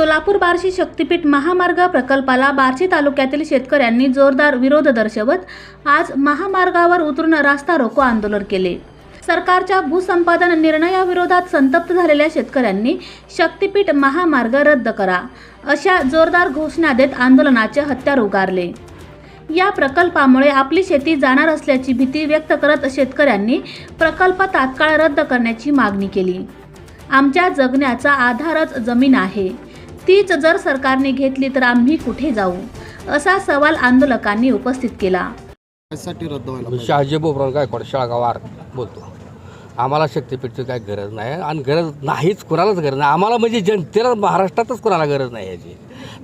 सोलापूर बार्शी शक्तीपीठ महामार्ग प्रकल्पाला बार्शी तालुक्यातील शेतकऱ्यांनी जोरदार विरोध दर्शवत आज महामार्गावर उतरून रास्ता रोको आंदोलन केले. सरकारच्या भूसंपादन निर्णयाविरोधात संतप्त झालेल्या शेतकऱ्यांनी शक्तीपीठ महामार्ग रद्द करा अशा जोरदार घोषणा देत आंदोलनाचे हत्यार उगारले. या प्रकल्पामुळे आपली शेती जाणार असल्याची भीती व्यक्त करत शेतकऱ्यांनी प्रकल्प तात्काळ रद्द करण्याची मागणी केली. आमच्या जगण्याचा आधारच जमीन आहे. तीच जर सरकारने घेतली तर आम्ही कुठे जाऊ? असा सवाल आंदोलकांनी उपस्थित केला. त्यासाठी रद्द व्हायला मी पाहिजे. शहाजी बोबराव गायकवाड शाळगावार बोलतो. आम्हाला शक्तीपीठची काही गरज नाही आणि गरज नाहीच कुणालाच गरज नाही. आम्हाला म्हणजे जनतेला महाराष्ट्रातच कुणाला गरज नाही याची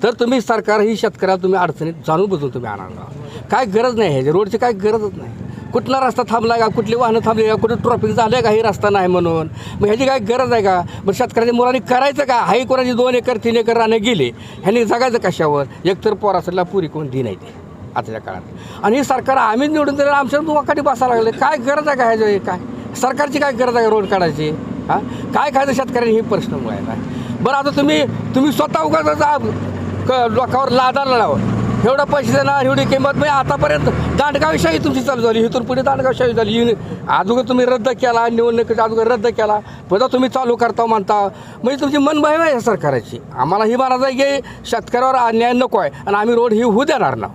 तर तुम्ही सरकार ही शेतकऱ्याला तुम्ही अडचणीत जाणून बुजून तुम्ही आणणार ना. काय गरज नाही ह्याची. रोडची काय गरजच नाही. कुठला रस्ता थांबला का? कुठली वाहनं थांबली का? कुठं ट्रॉफिक झालं का? ही रस्ता नाही म्हणून. मग ह्याची काय गरज आहे का? मग शेतकऱ्याच्या मुलांनी करायचं का? हाही कोणाची दोन एकर तीन एकर राहणं गेले ह्यांनी जगायचं कशावर? एकतर पोरासला पुरी कोण दी नाही ते आताच्या काळात. आणि हे सरकार आम्ही निवडून दिलं आमच्या दुवाकाठी बसायला लागले. काय गरज आहे का ह्याच्या काय? सरकारची काय गरज आहे रोड काढायची? हां? काय खायचं शेतकऱ्यांनी? हे प्रश्न मुळायला बरं आता तुम्ही तुम्ही स्वतः उगाच क लोकांवर लादाला लावा एवढं पैसे देणार एवढी किंमत. म्हणजे आतापर्यंत दांडगावशाही तुमची चालू झाली इथून पुढे दांडगावशाही झाली. अजून तुम्ही रद्द केला निवडणुकीचा अगोदर रद्द केला पुन्हा तुम्ही चालू करता म्हणता. म्हणजे तुमची मनभाव आहे सरकारची. आम्हाला ही म्हणायचं आहे की शेतकऱ्यावर अन्याय नको आहे आणि आम्ही रोड ही होऊ देणार ना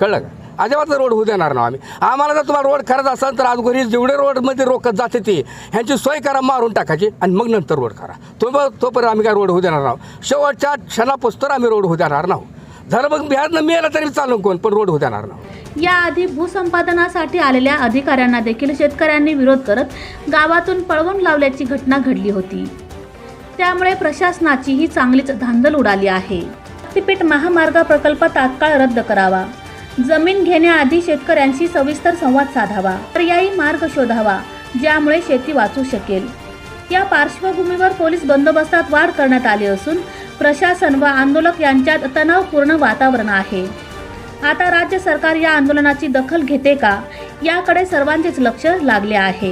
कळलं का? अजिबात रोड होऊ देणार ना आम्ही. आम्हाला जर तुम्हाला रोड करत असाल तर आज घरी जेवढे रोडमध्ये रोकत जाते ते ह्यांची सोय करा मारून टाकायची आणि मग नंतर रोड करा. तो तोपर्यंत आम्ही काय रोड होऊ देणार नाही शेवटच्या क्षणापुस्तर आम्ही रोड होऊ देणार नाहो झालं मग बिहारनं मिळालं तरी चालू कोण पण रोड होऊ देणार याआधी भूसंपादनासाठी आलेल्या अधिकाऱ्यांना देखील शेतकऱ्यांनी विरोध करत गावातून पळवून लावल्याची घटना घडली होती. त्यामुळे प्रशासनाची ही चांगलीच धांदल उडाली आहे. शक्तीपीठ महामार्ग प्रकल्प तात्काळ रद्द करावा. जमीन घेण्याआधी शेतकऱ्यांशी सविस्तर संवाद साधावा. पर्यायी मार्ग शोधावा ज्यामुळे शेती वाचू शकेल. या पार्श्वभूमीवर पोलीस बंदोबस्तात वाढ करण्यात आली असून प्रशासन व आंदोलक यांच्यात तणावपूर्ण वातावरण आहे. आता राज्य सरकार या आंदोलनाची दखल घेते का? याकडे सर्वांचेच लक्ष लागले आहे.